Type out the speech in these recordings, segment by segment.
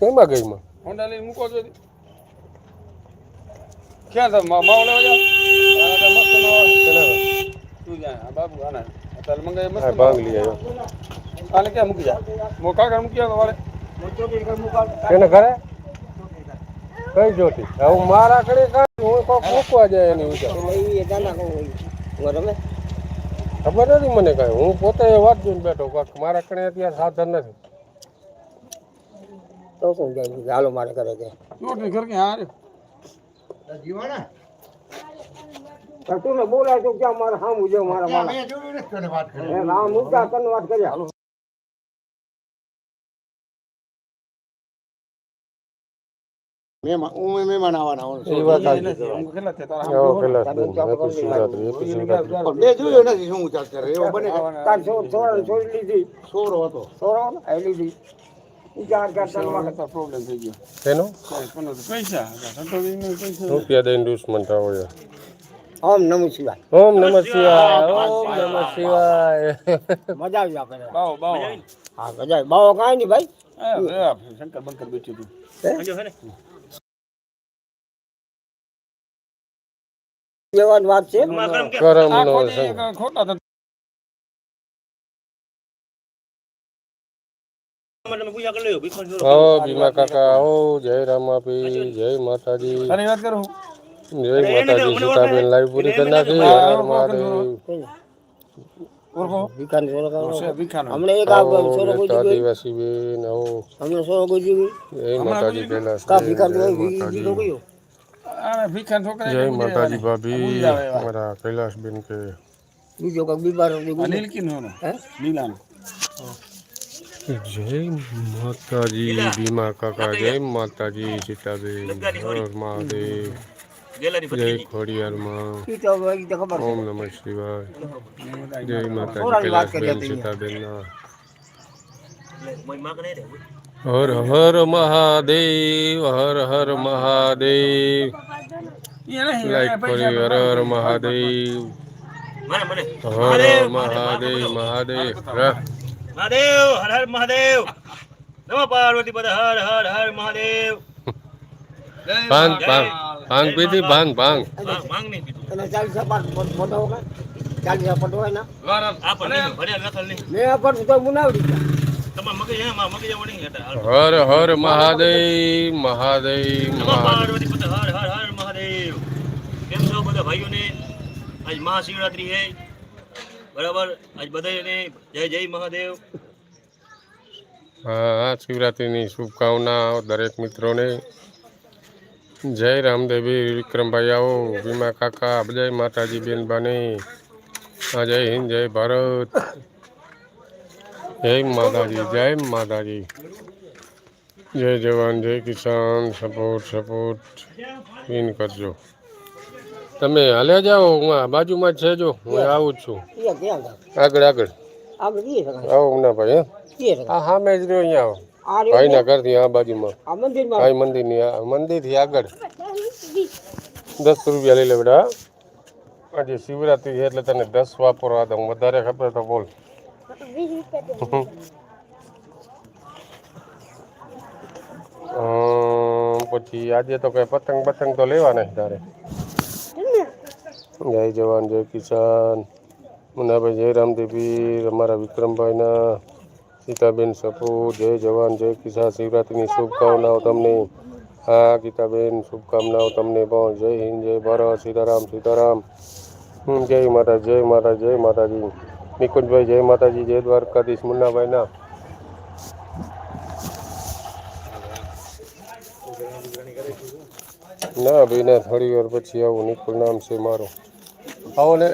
કેમાં ગઈ માં? હોન્ડા લઈને મૂકો છો ક્યાં તમે? માવો લેવા જાઓ? મસ્ત માવો તું જા બાબુ આના. અત્યારે મંગાવી મસ્ત ભાગ લઈ આવ્યો. આને ક્યાં મૂકી જા? મૂકી વાળે. એને ઘરે? કઈ જોતી? હું મારા કડે કાંઈ હું કોક મૂકવા જાય એની વિચાર ખબર નથી મને કઈ. હું પોતે વાત જોઈને બેઠો કાંક મારા કણે અત્યારે સાધન નથી. હાલો મારે કરે કે ચોટની ઘર ક્યાં હારે? તું ને બોલાય તો ક્યાં મારે હા મુજબ મારા મારા રામ મુદ્દા તને વાત કર્યા? મહેમાન હું મહેમાન આવવાના બે જોયો નથી શું કરે એવો બને સોરો હતો. સોરો એ લીધી. વિચાર કરતા સેવા પ્રોબ્લેમ થઈ ગયો એનો પૈસા રૂપિયા દઈને દુશ્મન થાવો છે ઓમ નમઃ શિવાય. ઓમ નમઃ શિવાય ઓમ નમઃ શિવાય. મજા આવી આપણે બાવો બાવો. હા મજા બાવો કાંઈ નહીં ભાઈ. શંકર બંકર બેઠી વાત છે? કરમ નો ખોટી એક ખોટા તો આવો ભીમા કાકા આવો જય રામાપી જય માતાજી. તારી વાત કરું? જય માતાજી સીતાબેન લાઈવ પૂરી કરી નાખી આદિવાસી બેન આવો જય માતાજી જય ભાભી મારા એવા. અમારા કૈલાસ બેન કે. બીજો બીમાર આ ગુજરી. હે? લીલાનો જય માતાજી ભીમા કાકા જય માતાજી સીતાબેન હર મહાદેવ. જય ખોડિયારમાં. ઓમ નમ શિવાય. જય માતાજી વાત કૈલાસ કરી બેન હતી. સીતાબેનના હર હર મહાદેવ હર હર મહાદેવ. લાઈક કરી હર હર મહાદેવ. હર મહાદેવ મહાદેવ. રા. મહાદેવ હર હર મહાદેવ. નમો પાર્વતી પદ હર હર હર મહાદેવ. ભાંગ ભાંગ. ભાંગ પીધી ભાંગ ભાંગ. માંગ નહીં પીધું. અને ચાલીસ પાઠ મોટો હોય ચાલીસ ફોટો હોય ને. આપણે ભર્યા નકલ નહીં. મેં પણ તો મુનાવડી હર હર મહાદેવ મહાદેવ. પાર્વતી પદ હર હર હર મહાદેવ. કેમ છો બધા ભાઈઓને? આજ મહાશિવરાત્રી હે. બરાબર? આજ બધાને જય જય મહાદેવ. હા શિવરાત્રિની શુભકામના દરેક મિત્રોને. જય રામદેવી વિક્રમભાઈ આવો ભીમા કાકા જય માતાજી બેન બાની હા, જય હિન્દ, જય ભારત. જય માતાજી જય માતાજી. જય જવાન, જય કિસાન. Support support. વિન કરજો. તમે હાલ્યા જાઓ હું આ બાજુમાં છે જો હું આવું છું. આગળ આગળ. આવો ના ભાઈ હા. હા મેં જ રહ્યો અહીંયા આવો. ભાઈ ના? ઘરથી આ બાજુમાં. ભાઈ મંદિરની આ મંદિરથી આગળ. દસ રૂપિયા લઈ લે બેટા આજે શિવરાત્રી છે એટલે તને દસ વાપરવા દઉં વધારે ખબર તો બોલ. પછી આજે તો કઈ પતંગ પતંગ તો લેવા નહીં તારે. જય જવાન, જય કિસાન. મુનાભાઈ જય રામદેવી અમારા વિક્રમભાઈના ગીતાબેન સપૂત જય જવાન, જય કિસાન. શિવરાત્રિની શુભકામનાઓ તમને. હા, ગીતાબેન, શુભકામનાઓ તમને પણ. જય હિન્દ, જય ભારત. સીતારામ સીતારામ. જય માતા જય માતા જય માતાજી. નિકુંજભાઈ, જય માતાજી, જય દ્વારકાધીશ મુન્નાભાઈના. ના ભાઈ થોડી વાર પછી આવું નિકુલ નામ છે મારું. આવો ને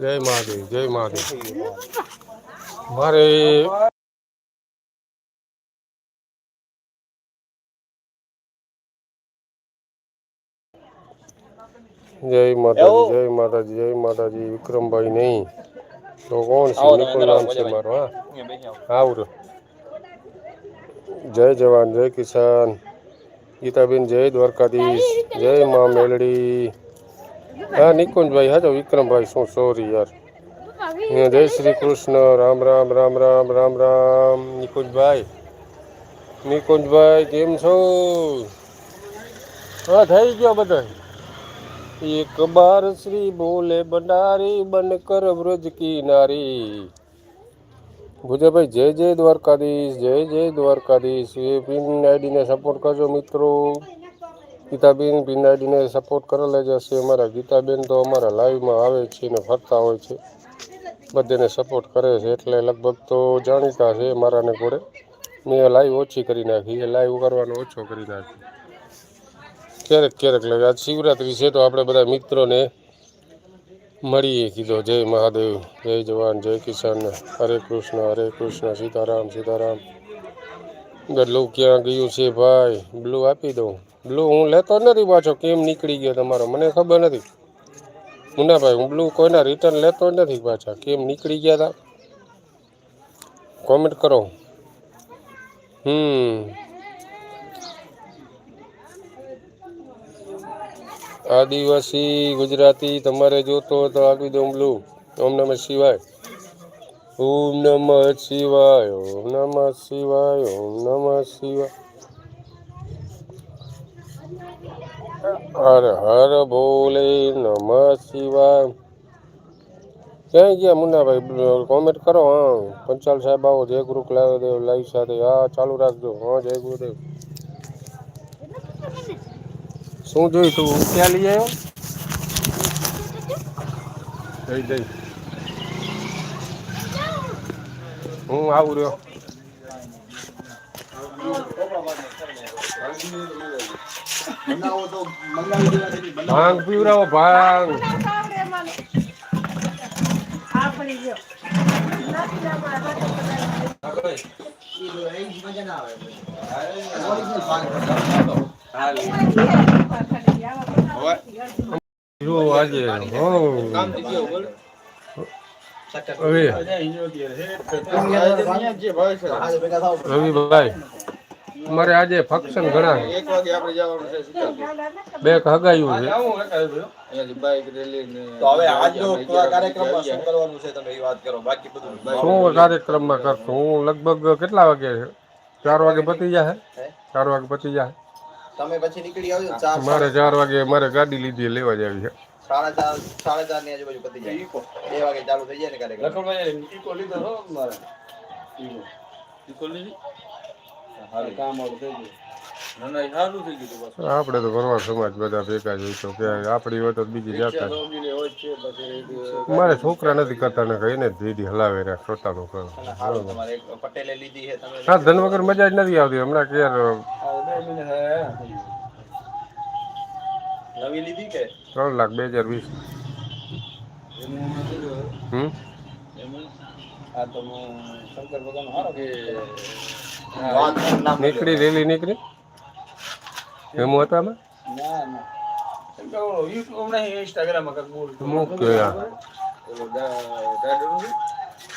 જય મહાદેવ જય મહાદેવ. મારે જય માતાજી જય માતાજી જય માતાજી વિક્રમભાઈ નહીં. તો કોણ છે? નિકુલ નામ છે મારો હા? આવું. જય જવાન જય કિસાન. ગીતાબેન જય દ્વારકાધીશ. જય મા મેલડી. હા, નિકુંજભાઈ હાજો વિક્રમભાઈ, શું સોરી યાર. જય શ્રી કૃષ્ણ. રામ રામ રામ રામ રામ રામ. નિકુંજભાઈ. નિકુંજભાઈ, કેમ છો? હા, થઈ ગયો બધા એક બાર શ્રી બોલે, ભંડારી બન કર વ્રજ કી ભુજાભાઈ જય જય દ્વારકાધીશ, જય જય દ્વારકાધીશ. એ પિન આઈડીને સપોર્ટ કરજો મિત્રો. ગીતાબેન પિન આઈડીને સપોર્ટ કરેલા જ હશે અમારા ગીતાબેન તો અમારા લાઈવમાં આવે છે ને ફરતા હોય છે. બધાને સપોર્ટ કરે છે એટલે લગભગ તો જાણીતા છે મારાને ઘોડે મેં લાઈવ ઓછી કરી નાખી. એ લાઈવ કરવાનો ઓછો કરી નાખી. ક્યારેક ક્યારેક લાગે આજ શિવરાત્રિ છે તો આપણે બધા મિત્રોને મળીએ કીધો, જય મહાદેવ, જય જવાન, જય કિસાન, હરે કૃષ્ણ હરે કૃષ્ણ, સીતારામ સીતારામ. ગડલું ક્યાં ગયું છે ભાઈ? બ્લુ આપી દઉં. બ્લુ હું લેતો નથી પાછો, કેમ નીકળી ગયો તમારો? મને ખબર નથી. મુન્નાભાઈ હું બ્લુ કોઈના રિટર્ન લેતો નથી પાછા, કેમ નીકળી ગયા હતા કોમેન્ટ કરો. હમ આદિવાસી ગુજરાતી તમારે જોતો હોય તો દઉં બ્લુ. ઓમ નમઃ શિવાય. ઓમ નમઃ શિવાય, ઓમ નમઃ શિવાય, ઓમ નમઃ શિવાય. હર હર બોલે નમઃ શિવાય. ક્યાં ગયા મુન્નાભાઈ? કોમેન્ટ કરો, હા. પંચાલ સાહેબ આવો, જય ગુરુ દેવ લાઈવ સાથે. હા, ચાલુ રાખજો. હા, જય ગુરુદેવ. શું જોયું તું? ક્યાં લઈ આવ્યો? જઈ જઈ. હું આવું રહ્યો. ભાંગ પીવરાવો ભાંગ. જો મારે આજે ફંક્શન ઘણા. બે હગાયું છે શું કાર્યક્રમમાં કરશું હું લગભગ કેટલા વાગે ચાર વાગે પતી જાય ચાર વાગે પતી જાય તમે પછી નીકળી આવજો ચાર મારે ચાર વાગે મારે ગાડી લીધી લેવા જાવી છે. સાડા ચાર સાડા ચારની આજુબાજુ પતી જાય. બે વાગે ચાલુ થઈ જાય ને કાર્યક્રમ લખનભાઈ ઈકો લીધો છો મારે. ઈકો. ઈકો લીધી? હારું કામ વાળું થઈ ગયું. ના ના એ સારું થઈ ગયું બસ આપણે તો ભરવા સમાજ બધા ભેગા જ હોય તો કે આપણી વાત બીજી જાતા મારે છોકરા નથી કરતા ને કહીને દીદી હલાવે રે છોટાનું કરો સારું પટેલે લીધી હા ધન વગર મજા જ નથી આવતી હમણાં કે યાર આ બે મિનિટ હે નવી લીધી કે ત્રણ લાખ બે હજાર વીસ. હમ? આ તો શંકર ભગવાન હારો કે નીકળી રેલી નીકળી? એમ હતા અમે ના. ના યુટ્યુબ હમણાં ઇન્સ્ટાગ્રામમાં કાંઈક બોલ મૂક્યો યાર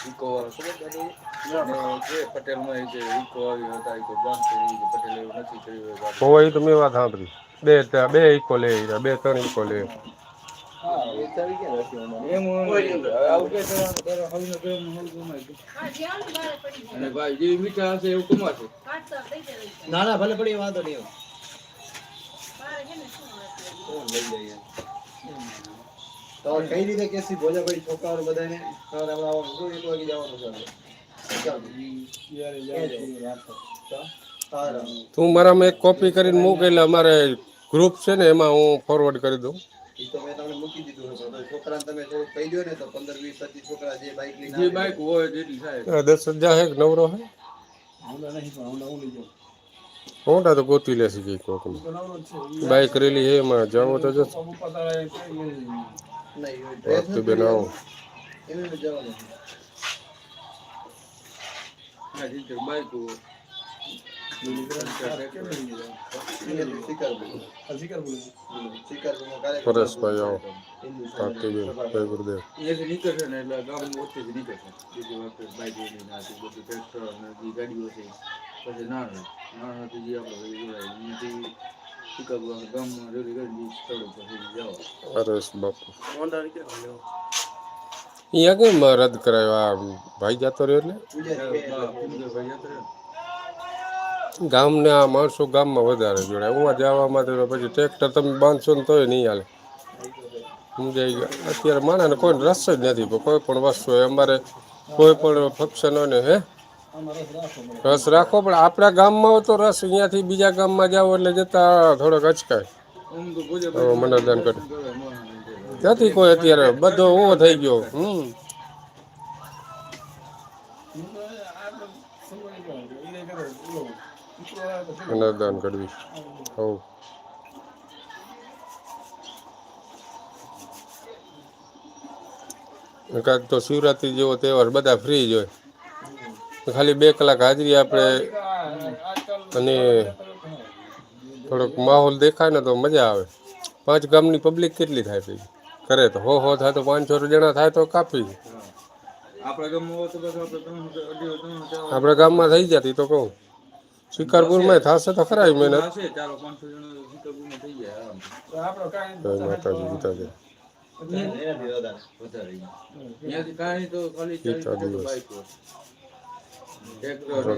વાળો ખબર દાદરનો? જે પટેલમાં એ જે ઈકો આવ્યો હતા, ઈકો બંધ થઈ ગઈ, એવું નથી કર્યું હોય તો મેં વાત સાંભળી. બે બે ઇકો લે બે ત્રણ ઇકો લે. ના ના ભલે પડી વાંધો નહીં. કોણ લઈ જાય તો કઈ રીતે કેસી ભોજાભાઈ છોકરાઓ બધાને સવારે આપણે એક વાગે જવાનું છે સારું. તું મારામાં એક કોપી કરીને મૂક એટલે અમારે ગ્રુપ છે ને એમાં હું ફોરવર્ડ કરી દઉં. ઈ તો મેં તમને મૂકી દીધું છે તો છોકરાને તમે થોડુંક કહી દો ને તો પંદર વીસ પચીસ છોકરા જે બાઈક લઈને જે. બાઈક હોય જેટલી થાય. દસ હજાર હે નવરો હે? હમણાં નહીં પણ હમણાં હું લઈ જાઉં મોટા તો ગોતી લેશે કઈ કોક બાઇક રેલી હે એમાં જાવો તો જશે. નહીં, એ વાત dress તો નથી બેન આવો. એમ જ જવાનું કાર્યક્રમ પરેશભાઈ આવો. હિન્દુ કાર્તિકબેન ગુરુદેવ. અહીંયાથી નીકળશે ને એટલે ગામની વચ્ચેથી નીકળશે. બીજી વખતે બાઈક લઈને તે બધું ટ્રેક્ટર અને જે ગાડીઓ છે. પછી નાના નાનાથી જે આપણે જોડાય અહીંયાથી હરેશ બાપુ. અહીંયા કેમ રદ કરાયો? આ ભાઈ જતો રહ્યો એટલે? ગામને, આ માણસો ગામમાં વધારે જોડાય. ઉમાં જવા માટે પછી ટ્રેક્ટર તમે બાંધશો ને તોય નહીં હાલે. સમજાઈ ગયા. અત્યારે માણસને કોઈ રસ જ નથી, કોઈ પણ વસ્તુ હોય. અમારે કોઈ પણ ફંક્શન હોય ને, હે? રસ રાખો, પણ આપણા ગામમાં તો રસ અહીંયાથી બીજા ગામમાં જાઓ એટલે જતા થોડોક અચકાય. ભોજા કરે નથી કોઈ અત્યારે બધો ઓવો થઈ ગયો. હમ. મનોદાન કરવી. હવ. કાંક તો શિવરાત્રી જેવો તહેવાર બધા ફ્રી જ હોય. ખાલી બે કલાક હાજરી આપણે અને થોડોક માહોલ દેખાય ને તો મજા આવે. પાંચ ગામની પબ્લિક કેટલી થાય પછી? કરે તો હો હો થાય તો પાંચસો જણા થાય તો કાપી. આપણા ગામમાં થઈ જતી તો કહું. શિકારપુરમાં થશે તો ખરા મહેનત. માતાજી પિતાજી વધારે. ત્યાંથી કાંઈ તો ખાલી પિતા ચાલીસ દિવસ.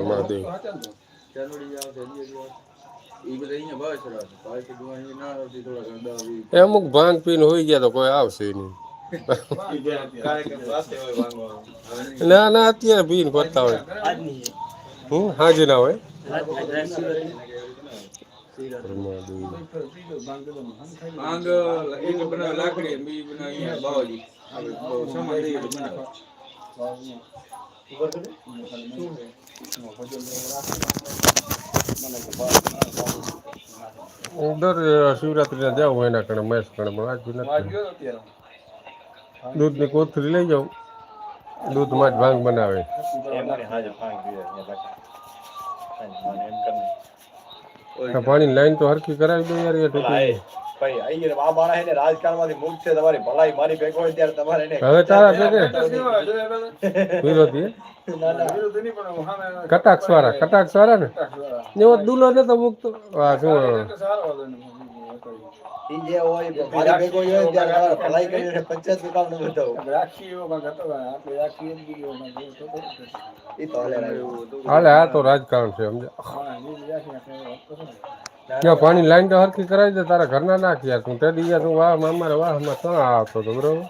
મહાદેવ. એ અમુક ભાંગ પીને હોઈ ગયા તો કોઈ આવશે નહીં. ના ના અત્યારે પીને ફરતા હોય. હું હાજી ના હોય. લાકડી અને શિવરાત્રિના જાઉં એના કણે મેસ કણે પણ આજ નથી. દૂધની કોથળી લઈ જાઉં. દૂધમાં જ ભાંગ બનાવે. પાણી લાઈન તો હરખી કરાવી દો યાર એ ટોપી ભાઈ અહીંયા આ માણસ એને રાજકારણમાંથી મુક્ત છે તમારી ભલાઈ મારી ભેગો હોય ત્યારે તમારે એને હવે તારા ભેગે? વિરોધી કટાક્ષ વાળા કટાક્ષ વાળા ને? એવો દુલો ને તો આ શું? ઈ જે હોય મારી ભેગો હોય ત્યારે તમારે ભલાઈ કરીને પંચાયતનું કામ ન બતાવું ઈ તો હાલે. હાલે આ તો રાજકારણ છે સમજ્યા? ત્યાં પાણી લાઈન તો હરખી કરાવી દે તારા ઘરના નાખ યાર તું તે દી તું વાહ મામા વાહમાં ક્યાં આવતો તો બરોબર?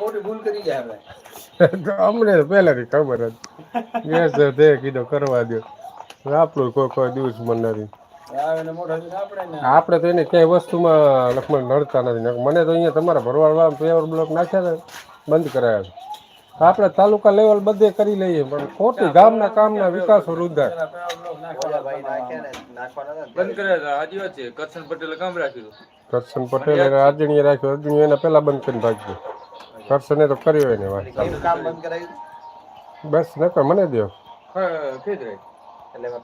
મોટી ભૂલ કરી ગયા આપણે. તો અમને પહેલાથી ખબર હતી ગેસ તે કીધો કરવા દો આપણું કોઈ કોઈ દિવસ મન નથી. આપણે તો એને ક્યાંય વસ્તુમાં લખમણ નડતા નથી. મને તો અહીંયા તમારા ભરવાડવા પેવર બ્લોક નાખ્યા ને બંધ કરાયા છે. આપણે તાલુકા લેવલ બધે કરી લઈએ પણ ખોટી ગામના કામના વિકાસ છે કરશન પટેલ કામ રાખ્યું કરશન પટેલ એને અર્જુનીએ રાખ્યો અર્જુન એને પહેલા બંધ કરીને ભાગ્યું ગયો. કરશને તો કર્યો એને વાત. બસ નકર મને દો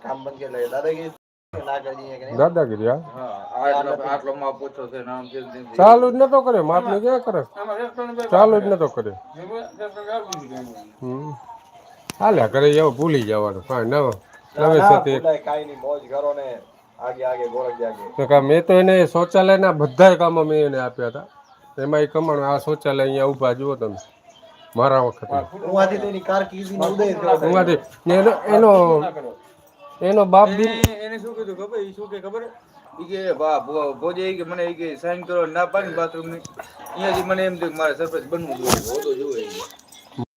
કામ બંધ કરી દાદાગીરી માપ. ચાલુ જ નતો કર્યો માપને ક્યાં કરે. ચાલુ જ નતો કર્યો. હમ. હાલ્યા કરે એવું ભૂલી જવાનું. કઈ નવો નવે ના, સાથે ભૂલાય મોજ કરો ને. આગે આગે ગોરખ આગે તો કા મેં તો એને શૌચાલયના બધાય કામો મેં એને આપ્યા હતા. એમાં એ કમાણ આ શૌચાલય અહીંયા ઊભા જુઓ તમે. મારા વખતે. એની એનો બાપ બી એને શું કીધું ખબર? ઈ શું કે ખબર? ઈ કે બાપ ભોજે કે મને ઈ કે સાઈન કરો ના પાડી બાથરૂમની અહીંયાથી મને એમ થયું કે મારે સરપંચ બનવું જોઈએ હોદો જોઈએ.